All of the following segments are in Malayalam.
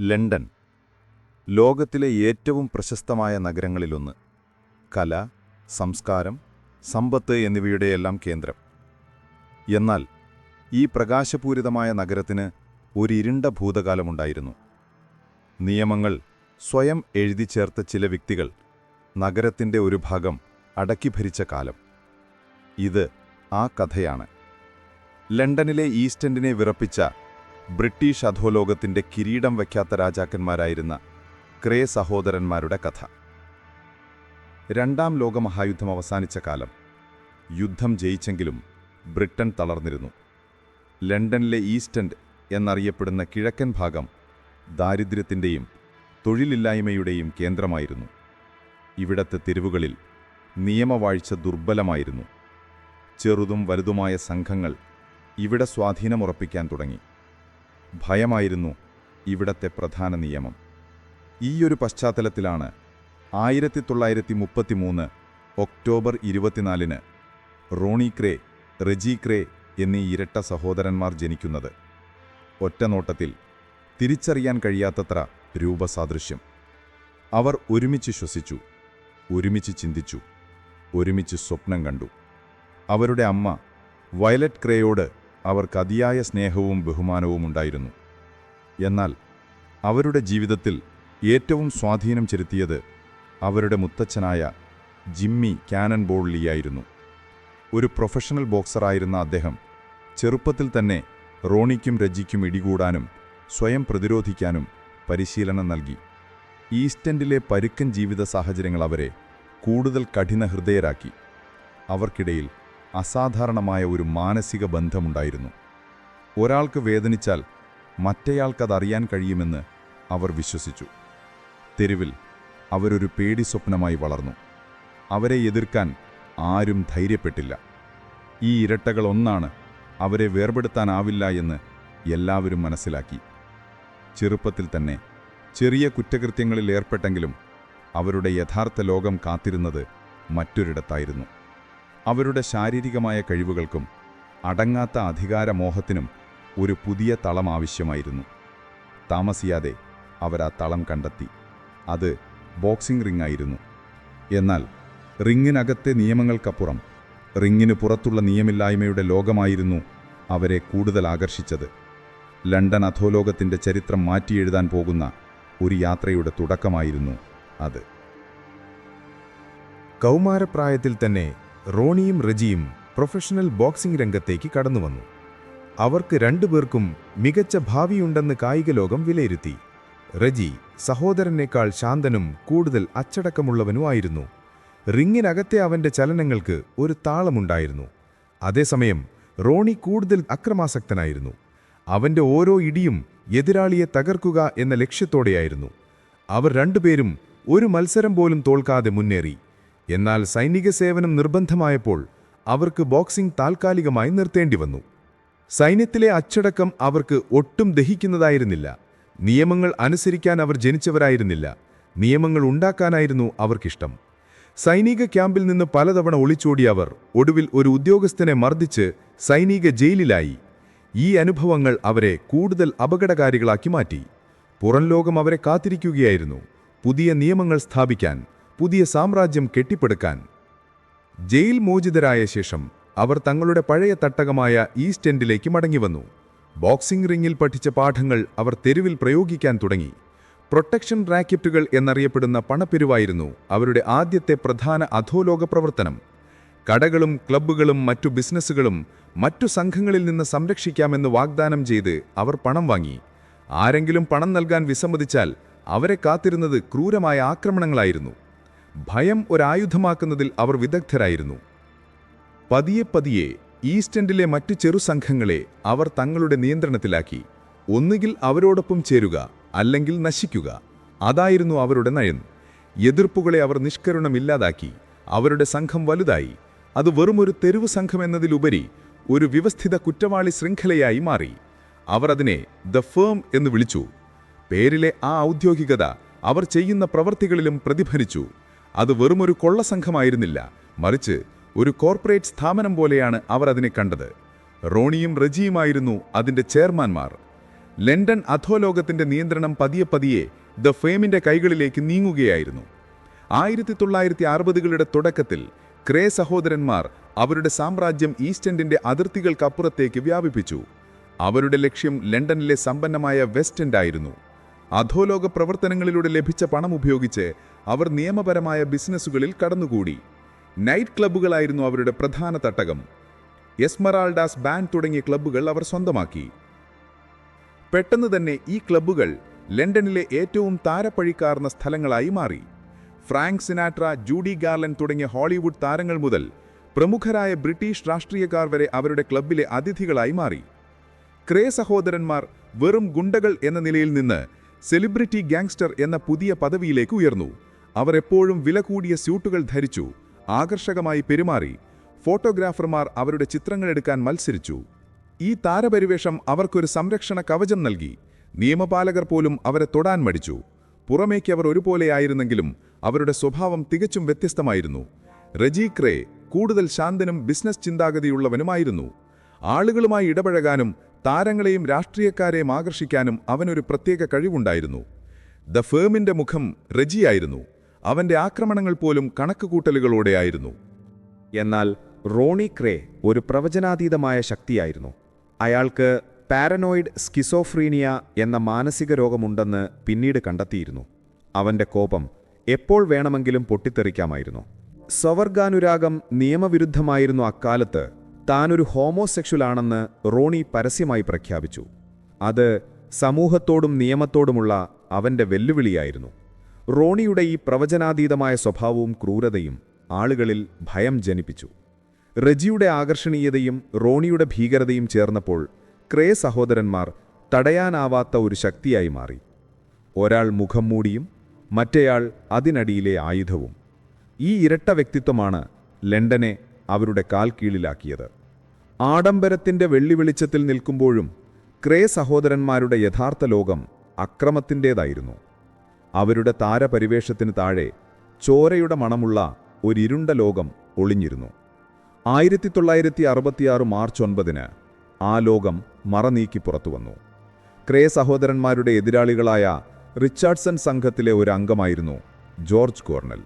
ലണ്ടൻ. ലോകത്തിലെ ഏറ്റവും പ്രശസ്തമായ നഗരങ്ങളിലൊന്ന്. കല സംസ്കാരം സമ്പത്ത് എന്നിവയുടെയെല്ലാം കേന്ദ്രം. എന്നാൽ ഈ പ്രകാശപൂരിതമായ നഗരത്തിന് ഒരു ഇരുണ്ട ഭൂതകാലമുണ്ടായിരുന്നു. നിയമങ്ങൾ സ്വയം എഴുതി ചേർത്ത ചില വ്യക്തികൾ നഗരത്തിന്റെ ഒരു ഭാഗം അടക്കി ഭരിച്ച കാലം. ഇത് ആ കഥയാണ്. ലണ്ടനിലെ ഈസ്റ്റൻഡിനെ വിറപ്പിച്ച ബ്രിട്ടീഷ് അധോലോകത്തിന്റെ കിരീടം വയ്ക്കാത്ത രാജാക്കന്മാരായിരുന്ന ക്രേ സഹോദരന്മാരുടെ കഥ. രണ്ടാം ലോകമഹായുദ്ധം അവസാനിച്ച കാലം യുദ്ധം ജയിച്ചെങ്കിലും ബ്രിട്ടൻ തളർന്നിരുന്നു. ലണ്ടനിലെ ഈസ്റ്റ് എൻഡ് എന്നറിയപ്പെടുന്ന കിഴക്കൻ ഭാഗം ദാരിദ്ര്യത്തിന്റെയും തൊഴിലില്ലായ്മയുടെയും കേന്ദ്രമായിരുന്നു. ഇവിടത്തെ തെരുവുകളിൽ നിയമവാഴ്ച ദുർബലമായിരുന്നു. ചെറുതും വലുതുമായ സംഘങ്ങൾ ഇവിടെ സ്വാധീനമുറപ്പിക്കാൻ തുടങ്ങി. ഭയമായിരുന്നു ഇവിടത്തെ പ്രധാന നിയമം. ഈയൊരു പശ്ചാത്തലത്തിലാണ് ആയിരത്തി തൊള്ളായിരത്തി മുപ്പത്തി മൂന്ന് ഒക്ടോബർ ഇരുപത്തിനാലിന് റോണി ക്രേ റെജി ക്രേ എന്നീ ഇരട്ട സഹോദരന്മാർ ജനിക്കുന്നത്. ഒറ്റനോട്ടത്തിൽ തിരിച്ചറിയാൻ കഴിയാത്തത്ര രൂപസാദൃശ്യം. അവർ ഒരുമിച്ച് ശ്വസിച്ചു ഒരുമിച്ച് ചിന്തിച്ചു ഒരുമിച്ച് സ്വപ്നം കണ്ടു. അവരുടെ അമ്മ വയലറ്റ് ക്രേയോട് അവർക്ക് അതിയായ സ്നേഹവും ബഹുമാനവും ഉണ്ടായിരുന്നു. എന്നാൽ അവരുടെ ജീവിതത്തിൽ ഏറ്റവും സ്വാധീനം ചെലുത്തിയത് അവരുടെ മുത്തച്ഛനായ ജിമ്മി ക്യാനൻ ബോൾലിയായിരുന്നു ഒരു പ്രൊഫഷണൽ ബോക്സറായിരുന്ന അദ്ദേഹം ചെറുപ്പത്തിൽ തന്നെ റോണിക്കും രജിക്കും ഇടികൂടാനും സ്വയം പ്രതിരോധിക്കാനും പരിശീലനം നൽകി. ഈസ്റ്റൻഡിലെ പരുക്കൻ ജീവിത സാഹചര്യങ്ങൾ അവരെ കൂടുതൽ കഠിനഹൃദയരാക്കി അവർക്കിടയിൽ അസാധാരണമായ ഒരു മാനസിക ബന്ധമുണ്ടായിരുന്നു. ഒരാൾക്ക് വേദനിച്ചാൽ മറ്റേയാൾക്കതറിയാൻ കഴിയുമെന്ന് അവർ വിശ്വസിച്ചു. തെരുവിൽ അവരൊരു പേടി സ്വപ്നമായി വളർന്നു. അവരെ എതിർക്കാൻ ആരും ധൈര്യപ്പെട്ടില്ല. ഈ ഇരട്ടകൾ ഒന്നാണ് അവരെ വേർപെടുത്താനാവില്ല എന്ന് എല്ലാവരും മനസ്സിലാക്കി. ചെറുപ്പത്തിൽ തന്നെ ചെറിയ കുറ്റകൃത്യങ്ങളിൽ ഏർപ്പെട്ടെങ്കിലും അവരുടെ യഥാർത്ഥ ലോകം കാത്തിരുന്നത് മറ്റൊരിടത്തായിരുന്നു. അവരുടെ ശാരീരികമായ കഴിവുകൾക്കും അടങ്ങാത്ത അധികാരമോഹത്തിനും ഒരു പുതിയ തളം ആവശ്യമായിരുന്നു. താമസിയാതെ അവർ ആ തളം കണ്ടെത്തി. അത് ബോക്സിംഗ് റിംഗ് ആയിരുന്നു എന്നാൽ റിങ്ങിനകത്തെ നിയമങ്ങൾക്കപ്പുറം റിങ്ങിന് പുറത്തുള്ള നിയമില്ലായ്മയുടെ ലോകമായിരുന്നു അവരെ കൂടുതൽ ആകർഷിച്ചത്. ലണ്ടൻ അധോലോകത്തിന്റെ ചരിത്രം മാറ്റിയെഴുതാൻ പോകുന്ന ഒരു യാത്രയുടെ തുടക്കമായിരുന്നു അത്. കൗമാരപ്രായത്തിൽ തന്നെ റോണിയും റജിയും പ്രൊഫഷണൽ ബോക്സിംഗ് രംഗത്തേക്ക് കടന്നുവന്നു. അവർക്ക് രണ്ടുപേർക്കും മികച്ച ഭാവിയുണ്ടെന്ന് കായിക ലോകം വിലയിരുത്തി. റജി സഹോദരനേക്കാൾ ശാന്തനും കൂടുതൽ അച്ചടക്കമുള്ളവനുമായിരുന്നു. റിങ്ങിനകത്തെ അവന്റെ ചലനങ്ങൾക്ക് ഒരു താളമുണ്ടായിരുന്നു. അതേസമയം റോണി കൂടുതൽ അക്രമാസക്തനായിരുന്നു. അവന്റെ ഓരോ ഇടിയും എതിരാളിയെ തകർക്കുക എന്ന ലക്ഷ്യത്തോടെയായിരുന്നു. അവർ രണ്ടുപേരും ഒരു മത്സരം പോലും തോൽക്കാതെ മുന്നേറി. എന്നാൽ സൈനിക സേവനം നിർബന്ധമായപ്പോൾ അവർക്ക് ബോക്സിംഗ് താൽക്കാലികമായി നിർത്തേണ്ടി വന്നു. സൈന്യത്തിലെ അച്ചടക്കം അവർക്ക് ഒട്ടും ദഹിക്കുന്നതായിരുന്നില്ല. നിയമങ്ങൾ അനുസരിക്കാൻ അവർ ജനിച്ചവരായിരുന്നില്ല. നിയമങ്ങൾ ഉണ്ടാക്കാനായിരുന്നു അവർക്കിഷ്ടം. സൈനിക ക്യാമ്പിൽ നിന്ന് പലതവണ ഒളിച്ചോടിയ അവർ ഒടുവിൽ ഒരു ഉദ്യോഗസ്ഥനെ മർദ്ദിച്ച് സൈനിക ജയിലിലായി. ഈ അനുഭവങ്ങൾ അവരെ കൂടുതൽ അപകടകാരികളാക്കി മാറ്റി. പുറംലോകം അവരെ കാത്തിരിക്കുകയായിരുന്നു. പുതിയ നിയമങ്ങൾ സ്ഥാപിക്കാൻ പുതിയ സാമ്രാജ്യം കെട്ടിപ്പടുക്കാൻ. ജയിൽ മോചിതരായ ശേഷം അവർ തങ്ങളുടെ പഴയ തട്ടകമായ ഈസ്റ്റ് എൻഡിലേക്ക് മടങ്ങിവന്നു. ബോക്സിംഗ് റിംഗിൽ പഠിച്ച പാഠങ്ങൾ അവർ തെരുവിൽ പ്രയോഗിക്കാൻ തുടങ്ങി. പ്രൊട്ടക്ഷൻ റാക്കറ്റുകൾ എന്നറിയപ്പെടുന്ന പണപ്പെരുവായിരുന്നു അവരുടെ ആദ്യത്തെ പ്രധാന അധോലോക പ്രവർത്തനം. കടകളും ക്ലബ്ബുകളും മറ്റു ബിസിനസ്സുകളും മറ്റു സംഘങ്ങളിൽ നിന്ന് സംരക്ഷിക്കാമെന്ന് വാഗ്ദാനം ചെയ്ത് അവർ പണം വാങ്ങി. ആരെങ്കിലും പണം നൽകാൻ വിസമ്മതിച്ചാൽ അവരെ കാത്തിരുന്നത് ക്രൂരമായ ആക്രമണങ്ങളായിരുന്നു. ഭയം ഒരായുധമാക്കുന്നതിൽ അവർ വിദഗ്ധരായിരുന്നു. പതിയെ പതിയെ ഈസ്റ്റൻഡിലെ മറ്റു ചെറുസംഘങ്ങളെ അവർ തങ്ങളുടെ നിയന്ത്രണത്തിലാക്കി. ഒന്നുകിൽ അവരോടൊപ്പം ചേരുക അല്ലെങ്കിൽ നശിക്കുക. അതായിരുന്നു അവരുടെ നയൻ എതിർപ്പുകളെ അവർ നിഷ്കരുണമില്ലാതാക്കി അവരുടെ സംഘം വലുതായി. അത് വെറുമൊരു തെരുവ് സംഘമെന്നതിലുപരി ഒരു വ്യവസ്ഥിത കുറ്റവാളി ശൃംഖലയായി മാറി. അവർ അതിനെ ദ ഫേം എന്ന് വിളിച്ചു. പേരിലെ ആ ഔദ്യോഗികത അവർ ചെയ്യുന്ന പ്രവൃത്തികളിലും പ്രതിഫലിച്ചു. അത് വെറുമൊരു കൊള്ളസംഘമായിരുന്നില്ല മറിച്ച് ഒരു കോർപ്പറേറ്റ് സ്ഥാപനം പോലെയാണ് അവർ അതിനെ കണ്ടത്. റോണിയും റജിയുമായിരുന്നു അതിന്റെ ചെയർമാൻമാർ. ലണ്ടൻ അധോലോകത്തിന്റെ നിയന്ത്രണം പതിയെ പതിയെ ദ ഫേമിന്റെ കൈകളിലേക്ക് നീങ്ങുകയായിരുന്നു. ആയിരത്തി തൊള്ളായിരത്തി അറുപതുകളുടെ തുടക്കത്തിൽ ക്രേ സഹോദരന്മാർ അവരുടെ സാമ്രാജ്യം ഈസ്റ്റ് എൻഡിന്റെ അതിർത്തികൾക്കപ്പുറത്തേക്ക് വ്യാപിപ്പിച്ചു. അവരുടെ ലക്ഷ്യം ലണ്ടനിലെ സമ്പന്നമായ വെസ്റ്റ് എൻഡ് ആയിരുന്നു അധോലോക പ്രവർത്തനങ്ങളിലൂടെ ലഭിച്ച പണം ഉപയോഗിച്ച് അവർ നിയമപരമായ ബിസിനസ്സുകളിൽ കടന്നുകൂടി. നൈറ്റ് ക്ലബ്ബുകളായിരുന്നു അവരുടെ പ്രധാന തട്ടകം. എസ്മറാൾഡാസ് ബാൻഡ് തുടങ്ങിയ ക്ലബ്ബുകൾ അവർ സ്വന്തമാക്കി. പെട്ടെന്ന് തന്നെ ഈ ക്ലബ്ബുകൾ ലണ്ടനിലെ ഏറ്റവും താരപ്പഴിക്കാർന്ന സ്ഥലങ്ങളായി മാറി. ഫ്രാങ്ക് സിനാട്ര ജൂഡി ഗാർലൻ തുടങ്ങിയ ഹോളിവുഡ് താരങ്ങൾ മുതൽ പ്രമുഖരായ ബ്രിട്ടീഷ് രാഷ്ട്രീയക്കാർ വരെ അവരുടെ ക്ലബ്ബിലെ അതിഥികളായി മാറി. ക്രേ സഹോദരന്മാർ വെറും ഗുണ്ടകൾ എന്ന നിലയിൽ നിന്ന് സെലിബ്രിറ്റി ഗാങ്സ്റ്റർ എന്ന പുതിയ പദവിയിലേക്ക് ഉയർന്നു. അവർ എപ്പോഴും വില കൂടിയ സ്യൂട്ടുകൾ ധരിച്ചു ആകർഷകമായി പെരുമാറി. ഫോട്ടോഗ്രാഫർമാർ അവരുടെ ചിത്രങ്ങളെടുക്കാൻ മത്സരിച്ചു. ഈ താരപരിവേഷം അവർക്കൊരു സംരക്ഷണ കവചം നൽകി. നിയമപാലകർ പോലും അവരെ തൊടാൻ മടിച്ചു. പുറമേക്ക് അവർ ഒരുപോലെയായിരുന്നെങ്കിലും അവരുടെ സ്വഭാവം തികച്ചും വ്യത്യസ്തമായിരുന്നു. റജി ക്രേ കൂടുതൽ ശാന്തനും ബിസിനസ് ചിന്താഗതിയുള്ളവനുമായിരുന്നു. ആളുകളുമായി ഇടപഴകാനും താരങ്ങളെയും രാഷ്ട്രീയക്കാരെയും ആകർഷിക്കാനും അവനൊരു പ്രത്യേക കഴിവുണ്ടായിരുന്നു. ദ ഫേമിന്റെ മുഖം റെജിയായിരുന്നു. അവന്റെ ആക്രമണങ്ങൾ പോലും കണക്കുകൂട്ടലുകളോടെയായിരുന്നു എന്നാൽ റോണി ക്രേ ഒരു പ്രവചനാതീതമായ ശക്തിയായിരുന്നു. അയാൾക്ക് പാരനോയിഡ് സ്കിസോഫ്രീനിയ എന്ന മാനസിക രോഗമുണ്ടെന്ന് പിന്നീട് കണ്ടെത്തിയിരുന്നു. അവന്റെ കോപം എപ്പോൾ വേണമെങ്കിലും പൊട്ടിത്തെറിക്കാമായിരുന്നു. സ്വവർഗാനുരാഗം നിയമവിരുദ്ധമായിരുന്നു അക്കാലത്ത് താനൊരു ഹോമോസെക്ഷലാണെന്ന് റോണി പരസ്യമായി പ്രഖ്യാപിച്ചു. അത് സമൂഹത്തോടും നിയമത്തോടുമുള്ള അവന്റെ വെല്ലുവിളിയായിരുന്നു. റോണിയുടെ ഈ പ്രവചനാതീതമായ സ്വഭാവവും ക്രൂരതയും ആളുകളിൽ ഭയം ജനിപ്പിച്ചു. റെജിയുടെ ആകർഷണീയതയും റോണിയുടെ ഭീകരതയും ചേർന്നപ്പോൾ ക്രേ സഹോദരന്മാർ തടയാനാവാത്ത ഒരു ശക്തിയായി മാറി. ഒരാൾ മുഖം മൂടിയും മറ്റേയാൾ അതിനടിയിലെ ആയുധവും. ഈ ഇരട്ട വ്യക്തിത്വമാണ് ലണ്ടനെ അവരുടെ കാൽ കീഴിലാക്കിയത് ആഡംബരത്തിന്റെ വെള്ളി വെളിച്ചത്തിൽ നിൽക്കുമ്പോഴും ക്രേ സഹോദരന്മാരുടെ യഥാർത്ഥ ലോകം അക്രമത്തിന്റേതായിരുന്നു അവരുടെ താരപരിവേഷത്തിന് താഴെ ചോരയുടെ മണമുള്ള ഒരിരുണ്ട ലോകം ഒളിഞ്ഞിരുന്നു. ആയിരത്തി തൊള്ളായിരത്തി അറുപത്തിയാറ് മാർച്ച് ഒൻപതിന് ആ ലോകം മറനീക്കി പുറത്തുവന്നു. ക്രേ സഹോദരന്മാരുടെ എതിരാളികളായ റിച്ചാർഡ്സൺ സംഘത്തിലെ ഒരു അംഗമായിരുന്നു ജോർജ് കോർണൽ.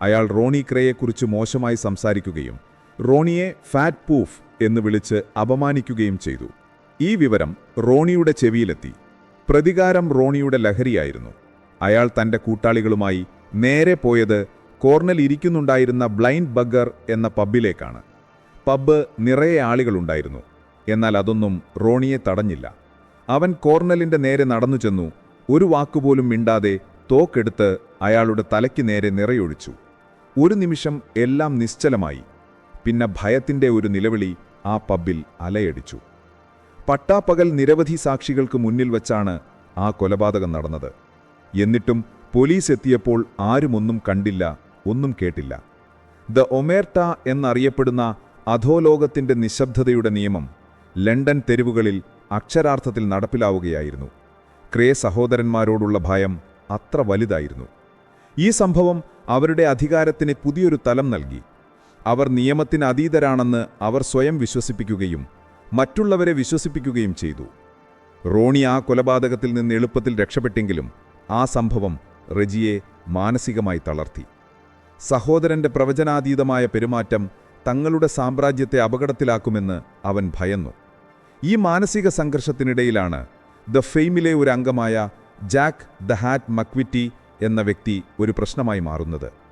അയാൾ റോണി ക്രേയെക്കുറിച്ച് മോശമായി സംസാരിക്കുകയും റോണിയെ ഫാറ്റ് പൂഫ് എന്ന് വിളിച്ച് അപമാനിക്കുകയും ചെയ്തു. ഈ വിവരം റോണിയുടെ ചെവിയിലെത്തി. പ്രതികാരം റോണിയുടെ ലഹരിയായിരുന്നു. അയാൾ തന്റെ കൂട്ടാളികളുമായി നേരെ പോയത് കോർണൽ ഇരിക്കുന്നുണ്ടായിരുന്ന ബ്ലൈൻഡ് ബഗ്ഗർ എന്ന പബ്ബിലേക്കാണ്. പബ്ബ് നിറയെ ആളുകളുണ്ടായിരുന്നു. എന്നാൽ അതൊന്നും റോണിയെ തടഞ്ഞില്ല. അവൻ കോർണലിന്റെ നേരെ നടന്നു ചെന്നു. ഒരു വാക്കുപോലും മിണ്ടാതെ തോക്കെടുത്ത് അയാളുടെ തലയ്ക്ക് നേരെ നിറയൊഴിച്ചു. ഒരു നിമിഷം എല്ലാം നിശ്ചലമായി. പിന്നെ ഭയത്തിന്റെ ഒരു നിലവിളി ആ പബ്ബിൽ അലയടിച്ചു. പട്ടാപ്പകൽ നിരവധി സാക്ഷികൾക്ക് മുന്നിൽ വച്ചാണ് ആ കൊലപാതകം നടന്നത്. എന്നിട്ടും പോലീസ് എത്തിയപ്പോൾ ആരുമൊന്നും കണ്ടില്ല ഒന്നും കേട്ടില്ല. ദ ഒമേർട്ട എന്നറിയപ്പെടുന്ന അധോലോകത്തിന്റെ നിശബ്ദതയുടെ നിയമം ലണ്ടൻ തെരുവുകളിൽ അക്ഷരാർത്ഥത്തിൽ നടപ്പിലാവുകയായിരുന്നു. ക്രേ സഹോദരന്മാരോടുള്ള ഭയം അത്ര വലുതായിരുന്നു. ഈ സംഭവം അവരുടെ അധികാരത്തിന് പുതിയൊരു തലം നൽകി. അവർ നിയമത്തിന് അതീതരാണെന്ന് അവർ സ്വയം വിശ്വസിപ്പിക്കുകയും മറ്റുള്ളവരെ വിശ്വസിപ്പിക്കുകയും ചെയ്തു. റോണി ആ കൊലപാതകത്തിൽ നിന്ന് എളുപ്പത്തിൽ രക്ഷപ്പെട്ടെങ്കിലും ആ സംഭവം റെജിയെ മാനസികമായി തളർത്തി. സഹോദരന്റെ പ്രവചനാതീതമായ പെരുമാറ്റം തങ്ങളുടെ സാമ്രാജ്യത്തെ അപകടത്തിലാക്കുമെന്ന് അവൻ ഭയന്നു. ഈ മാനസിക സംഘർഷത്തിനിടയിലാണ് ദ ഫെയിമിലെ ഒരു അംഗമായ ജാക്ക് ദ ഹാറ്റ് മക്വിറ്റി എന്ന വ്യക്തി ഒരു പ്രശ്നമായി മാറുന്നത്.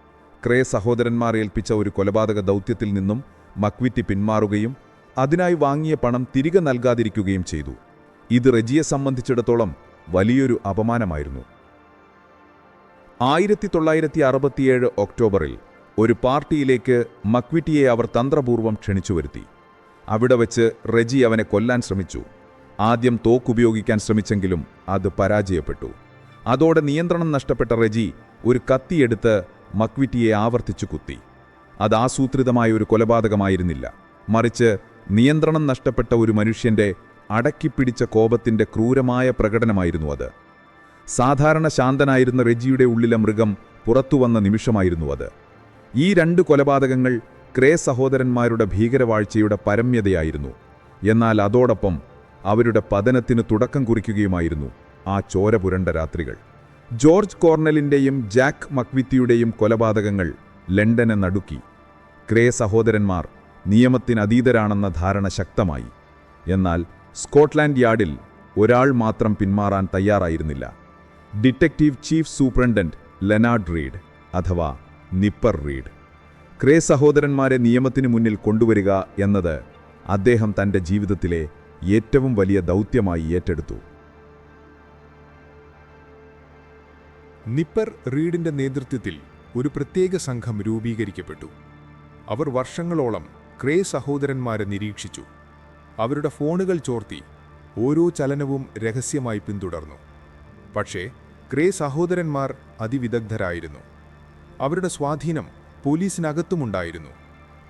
ക്രേ സഹോദരന്മാർ ഏൽപ്പിച്ച ഒരു കൊലപാതക ദൗത്യത്തിൽ നിന്നും മക്വിറ്റി പിന്മാറുകയും അതിനായി വാങ്ങിയ പണം തിരികെ നൽകാതിരിക്കുകയും ചെയ്തു. ഇത് റെജിയെ സംബന്ധിച്ചിടത്തോളം വലിയൊരു അപമാനമായിരുന്നു. ആയിരത്തി തൊള്ളായിരത്തി അറുപത്തിയേഴ് ഒക്ടോബറിൽ ഒരു പാർട്ടിയിലേക്ക് മക്വിറ്റിയെ അവർ തന്ത്രപൂർവം ക്ഷണിച്ചു വരുത്തി അവിടെ വച്ച് റെജി അവനെ കൊല്ലാൻ ശ്രമിച്ചു. ആദ്യം തോക്കുപയോഗിക്കാൻ ശ്രമിച്ചെങ്കിലും അത് പരാജയപ്പെട്ടു. അതോടെ നിയന്ത്രണം നഷ്ടപ്പെട്ട റെജി ഒരു കത്തിയെടുത്ത് മക്വിറ്റിയെ ആവർത്തിച്ചു കുത്തി. അത് ആസൂത്രിതമായ ഒരു കൊലപാതകമായിരുന്നില്ല. മറിച്ച് നിയന്ത്രണം നഷ്ടപ്പെട്ട ഒരു മനുഷ്യന്റെ അടക്കിപ്പിടിച്ച കോപത്തിന്റെ ക്രൂരമായ പ്രകടനമായിരുന്നു അത്. സാധാരണ ശാന്തനായിരുന്ന റെജിയുടെ ഉള്ളിലെ മൃഗം പുറത്തുവന്ന നിമിഷമായിരുന്നു അത്. ഈ രണ്ട് കൊലപാതകങ്ങൾ ക്രേ സഹോദരന്മാരുടെ ഭീകരവാഴ്ചയുടെ പരമ്യതയായിരുന്നു. എന്നാൽ അതോടൊപ്പം അവരുടെ പതനത്തിന് തുടക്കം കുറിക്കുകയുമായിരുന്നു ആ ചോരപുരണ്ട രാത്രികൾ. ജോർജ് കോർണലിന്റെയും ജാക്ക് മക്വിത്തിയുടെയും കൊലപാതകങ്ങൾ ലണ്ടനെ നടുക്കി. ക്രേ സഹോദരന്മാർ നിയമത്തിനതീതരാണെന്ന ധാരണ ശക്തമായി. എന്നാൽ സ്കോട്ട്ലാൻഡ് യാർഡിൽ ഒരാൾ മാത്രം പിന്മാറാൻ തയ്യാറായിരുന്നില്ല. Detective chief superintendent Leonard Read അഥവാ നിപ്പർ റീഡ്. ക്രേ സഹോദരന്മാരെ നിയമത്തിനു മുന്നിൽ കൊണ്ടുവരിക എന്നത് അദ്ദേഹം തന്റെ ജീവിതത്തിലെ ഏറ്റവും വലിയ ദൗത്യമായി ഏറ്റെടുത്തു. നിപ്പർ റീഡിന്റെ നേതൃത്വത്തിൽ ഒരു പ്രത്യേക സംഘം രൂപീകരിക്കപ്പെട്ടു. അവർ വർഷങ്ങളോളം ക്രേ സഹോദരന്മാരെ നിരീക്ഷിച്ചു. അവരുടെ ഫോണുകൾ ചോർത്തി ഓരോ ചലനവും രഹസ്യമായി പിന്തുടർന്നു. പക്ഷേ ക്രേ സഹോദരന്മാർ അതിവിദഗ്ധരായിരുന്നു. അവരുടെ സ്വാധീനം പോലീസിനകത്തുമുണ്ടായിരുന്നു.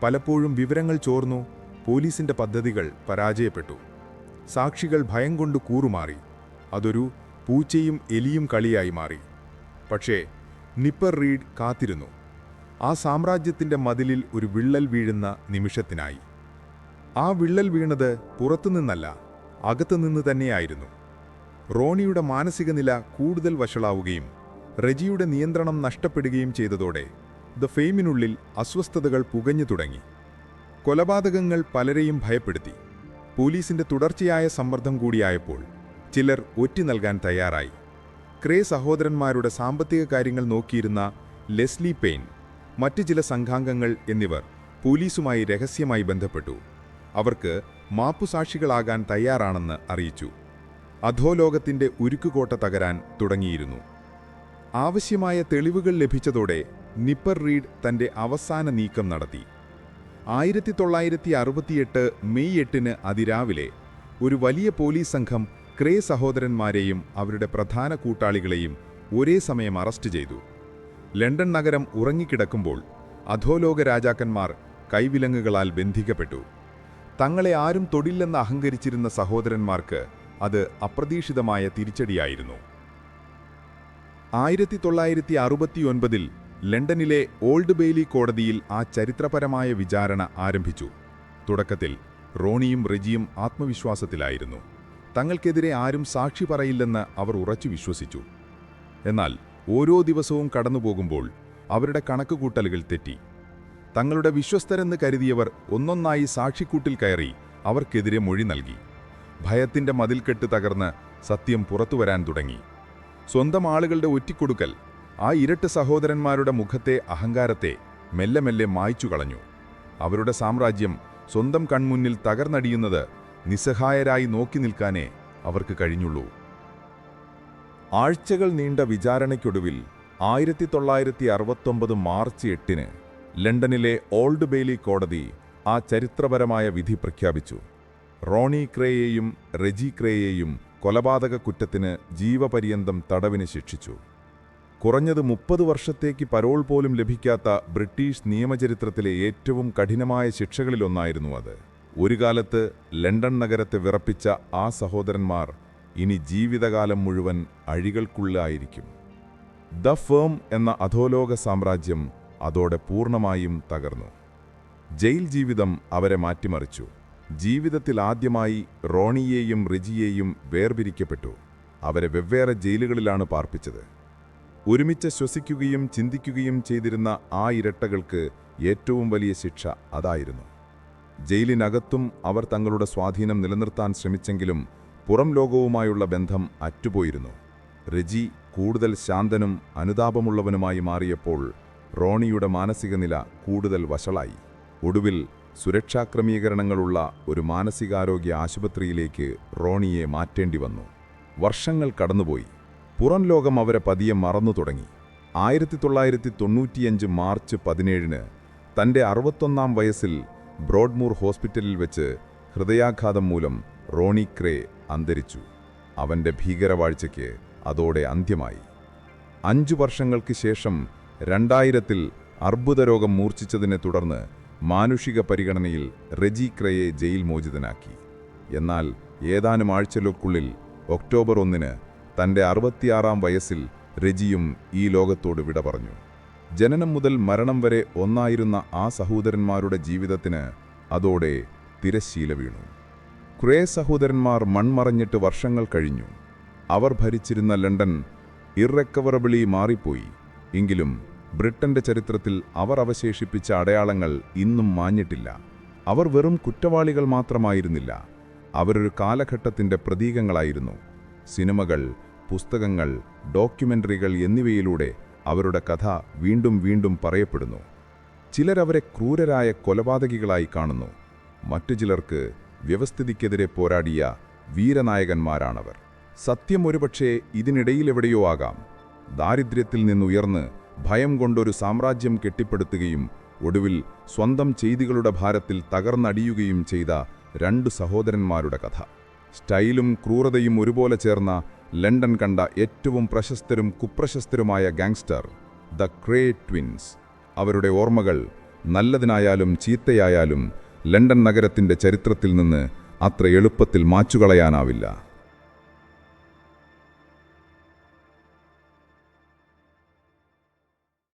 പലപ്പോഴും വിവരങ്ങൾ ചോർന്നു പോലീസിന്റെ പദ്ധതികൾ പരാജയപ്പെട്ടു. സാക്ഷികൾ ഭയം കൊണ്ട് കൂറുമാറി. അതൊരു പൂച്ചയും എലിയും കളിയായി മാറി. പക്ഷേ നിപ്പർ റീഡ് കാത്തിരുന്നു. ആ സാമ്രാജ്യത്തിന്റെ മതിലിൽ ഒരു വിള്ളൽ വീഴുന്ന നിമിഷത്തിനായി. ആ വിള്ളൽ വീണത് പുറത്തുനിന്നല്ല അകത്തുനിന്ന് തന്നെയായിരുന്നു. റോണിയുടെ മാനസിക നില കൂടുതൽ വഷളാവുകയും റെജിയുടെ നിയന്ത്രണം നഷ്ടപ്പെടുകയും ചെയ്തതോടെ ദ ഫെയിമിനുള്ളിൽ അസ്വസ്ഥതകൾ പുകഞ്ഞു തുടങ്ങി. കൊലപാതകങ്ങൾ പലരെയും ഭയപ്പെടുത്തി. പോലീസിന്റെ തുടർച്ചയായ സമ്മർദ്ദം കൂടിയായപ്പോൾ ചിലർ ഒറ്റി നൽകാൻ തയ്യാറായി. ക്രേ സഹോദരന്മാരുടെ സാമ്പത്തിക കാര്യങ്ങൾ നോക്കിയിരുന്ന ലെസ്ലി പെയിൻ മറ്റു ചില സംഘാംഗങ്ങൾ എന്നിവർ പോലീസുമായി രഹസ്യമായി ബന്ധപ്പെട്ടു. അവർക്ക് മാപ്പുസാക്ഷികളാകാൻ തയ്യാറാണെന്ന് അറിയിച്ചു. അധോലോകത്തിന്റെ ഉരുക്കുകോട്ട തകരാൻ തുടങ്ങിയിരുന്നു. ആവശ്യമായ തെളിവുകൾ ലഭിച്ചതോടെ നിപ്പർ റീഡ് തന്റെ അവസാന നീക്കം നടത്തി. ആയിരത്തി തൊള്ളായിരത്തി അറുപത്തിയെട്ട് മെയ് എട്ടിന് അതിരാവിലെ ഒരു വലിയ പോലീസ് സംഘം ക്രേ സഹോദരന്മാരെയും അവരുടെ പ്രധാന കൂട്ടാളികളെയും ഒരേ സമയം അറസ്റ്റ് ചെയ്തു. ലണ്ടൻ നഗരം ഉറങ്ങിക്കിടക്കുമ്പോൾ അധോലോക രാജാക്കന്മാർ കൈവിലങ്ങുകളാൽ ബന്ധിക്കപ്പെട്ടു. തങ്ങളെ ആരും തൊടില്ലെന്ന് അഹങ്കരിച്ചിരുന്ന സഹോദരന്മാർക്ക് അത് അപ്രതീക്ഷിതമായ തിരിച്ചടിയായിരുന്നു. ആയിരത്തി തൊള്ളായിരത്തി അറുപത്തിയൊൻപതിൽ ലണ്ടനിലെ ഓൾഡ് ബെയ്ലി കോടതിയിൽ ആ ചരിത്രപരമായ വിചാരണ ആരംഭിച്ചു. തുടക്കത്തിൽ റോണിയും റെജിയും ആത്മവിശ്വാസത്തിലായിരുന്നു. തങ്ങൾക്കെതിരെ ആരും സാക്ഷി പറയില്ലെന്ന് അവർ ഉറച്ചു വിശ്വസിച്ചു. എന്നാൽ ഓരോ ദിവസവും കടന്നുപോകുമ്പോൾ അവരുടെ കണക്കുകൂട്ടലുകൾ തെറ്റി. തങ്ങളുടെ വിശ്വസ്തരെന്ന് കരുതിയവർ ഒന്നൊന്നായി സാക്ഷിക്കൂട്ടിൽ കയറി അവർക്കെതിരെ മൊഴി നൽകി. ഭയത്തിന്റെ മതിൽക്കെട്ട് തകർന്ന് സത്യം പുറത്തുവരാൻ തുടങ്ങി. സ്വന്തം ആളുകളുടെ ഒറ്റിക്കൊടുക്കൽ ആ ഇരട്ട് സഹോദരന്മാരുടെ മുഖത്തെ അഹങ്കാരത്തെ മെല്ലെ മെല്ലെ മായ്ച്ചു കളഞ്ഞു. അവരുടെ സാമ്രാജ്യം സ്വന്തം കൺമുന്നിൽ തകർന്നടിയുന്നത് നിസ്സഹായരായി നോക്കി നിൽക്കാനേ അവർക്ക് കഴിഞ്ഞുള്ളൂ. ആഴ്ചകൾ നീണ്ട വിചാരണയ്ക്കൊടുവിൽ ആയിരത്തി തൊള്ളായിരത്തി അറുപത്തൊമ്പത് മാർച്ച് എട്ടിന് ലണ്ടനിലെ ഓൾഡ് ബെയ്ലി കോടതി ആ ചരിത്രപരമായ വിധി പ്രഖ്യാപിച്ചു. റോണി ക്രേയെയും റെജി ക്രേയെയും കൊലപാതക കുറ്റത്തിന് ജീവപര്യന്തം തടവിന് ശിക്ഷിച്ചു. കുറഞ്ഞത് മുപ്പത് വർഷത്തേക്ക് പരോൾ പോലും ലഭിക്കാത്ത ബ്രിട്ടീഷ് നിയമചരിത്രത്തിലെ ഏറ്റവും കഠിനമായ ശിക്ഷകളിലൊന്നായിരുന്നു അത്. ഒരു കാലത്ത് ലണ്ടൻ നഗരത്തെ വിറപ്പിച്ച ആ സഹോദരന്മാർ ഇനി ജീവിതകാലം മുഴുവൻ അഴികൾക്കുള്ളായിരിക്കും. ദ ഫേം എന്ന അധോലോക സാമ്രാജ്യം അതോടെ പൂർണമായും തകർന്നു. ജയിൽ ജീവിതം അവരെ മാറ്റിമറിച്ചു. ജീവിതത്തിൽ ആദ്യമായി റോണിയെയും റിജിയെയും വേർപിരിക്കപ്പെട്ടു. അവരെ വെവ്വേറെ ജയിലുകളിലാണ് പാർപ്പിച്ചത്. ഒരുമിച്ച് ശ്വസിക്കുകയും ചിന്തിക്കുകയും ചെയ്തിരുന്ന ആ ഇരട്ടകൾക്ക് ഏറ്റവും വലിയ ശിക്ഷ അതായിരുന്നു. ജയിലിനകത്തും അവർ തങ്ങളുടെ സ്വാധീനം നിലനിർത്താൻ ശ്രമിച്ചെങ്കിലും പുറം ലോകവുമായുള്ള ബന്ധം അറ്റുപോയിരുന്നു. റെജി കൂടുതൽ ശാന്തനും അനുതാപമുള്ളവനുമായി മാറിയപ്പോൾ റോണിയുടെ മാനസിക നില കൂടുതൽ വഷളായി. ഒടുവിൽ സുരക്ഷാക്രമീകരണങ്ങളുള്ള ഒരു മാനസികാരോഗ്യ ആശുപത്രിയിലേക്ക് റോണിയെ മാറ്റേണ്ടി വന്നു. വർഷങ്ങൾ കടന്നുപോയി. പുറം ലോകം അവരെ പതിയെ മറന്നു തുടങ്ങി. ആയിരത്തി തൊള്ളായിരത്തി തൊണ്ണൂറ്റിയഞ്ച് മാർച്ച് പതിനേഴിന് തന്റെ അറുപത്തൊന്നാം വയസ്സിൽ ബ്രോഡ്മൂർ ഹോസ്പിറ്റലിൽ വെച്ച് ഹൃദയാഘാതം മൂലം റോണി ക്രേ അന്തരിച്ചു. അവന്റെ ഭീകരവാഴ്ചയ്ക്ക് അതോടെ അന്ത്യമായി. അഞ്ചു വർഷങ്ങൾക്ക് ശേഷം രണ്ടായിരത്തിൽ അർബുദരോഗം മൂർച്ഛിച്ചതിനെ തുടർന്ന് മാനുഷിക പരിഗണനയിൽ റെജി ക്രയെ ജയിൽ മോചിതനാക്കി. എന്നാൽ ഏതാനും ആഴ്ചകൾക്കുള്ളിൽ ഒക്ടോബർ ഒന്നിന് തന്റെ അറുപത്തിയാറാം വയസ്സിൽ റെജിയും ഈ ലോകത്തോട് വിട പറഞ്ഞു ജനനം മുതൽ മരണം വരെ ഒന്നായിരുന്ന ആ സഹോദരന്മാരുടെ ജീവിതത്തിന് അതോടെ തിരശ്ശീല വീണു. ക്രേ സഹോദരന്മാർ മൺമറഞ്ഞിട്ട് വർഷങ്ങൾ കഴിഞ്ഞു. അവർ ഭരിച്ചിരുന്ന ലണ്ടൻ ഇറക്കവറബിളി മാറിപ്പോയി. എങ്കിലും ബ്രിട്ടന്റെ ചരിത്രത്തിൽ അവർ അവശേഷിപ്പിച്ച അടയാളങ്ങൾ ഇന്നും മാഞ്ഞിട്ടില്ല. അവർ വെറും കുറ്റവാളികൾ മാത്രമായിരുന്നില്ല. അവരൊരു കാലഘട്ടത്തിന്റെ പ്രതീകങ്ങളായിരുന്നു. സിനിമകൾ പുസ്തകങ്ങൾ ഡോക്യുമെന്ററികൾ എന്നിവയിലൂടെ അവരുടെ കഥ വീണ്ടും വീണ്ടും പറയപ്പെടുന്നു. ചിലരവരെ ക്രൂരരായ കൊലപാതകികളായി കാണുന്നു. മറ്റു ചിലർക്ക് വ്യവസ്ഥിതിക്കെതിരെ പോരാടിയ വീരനായകന്മാരാണവർ. സത്യം ഒരുപക്ഷേ ഇതിനിടയിലെവിടെയോ ആകാം. ദാരിദ്ര്യത്തിൽ നിന്നുയർന്ന് ഭയം കൊണ്ടൊരു സാമ്രാജ്യം കെട്ടിപ്പടുത്തുകയും ഒടുവിൽ സ്വന്തം ചെയ്തികളുടെ ഭാരത്തിൽ തകർന്നടിയുകയും ചെയ്ത രണ്ടു സഹോദരന്മാരുടെ കഥ. സ്റ്റൈലും ക്രൂരതയും ഒരുപോലെ ചേർന്ന ലണ്ടൻ കണ്ട ഏറ്റവും പ്രശസ്തരും കുപ്രശസ്തരുമായ ഗാങ്സ്റ്റർ ദ ക്രേ ട്വിൻസ്. അവരുടെ ഓർമ്മകൾ നല്ലതിനായാലും ചീത്തയായാലും ലണ്ടൻ നഗരത്തിന്റെ ചരിത്രത്തിൽ നിന്ന് അത്ര എളുപ്പത്തിൽ മാച്ചുകളയാനാവില്ല.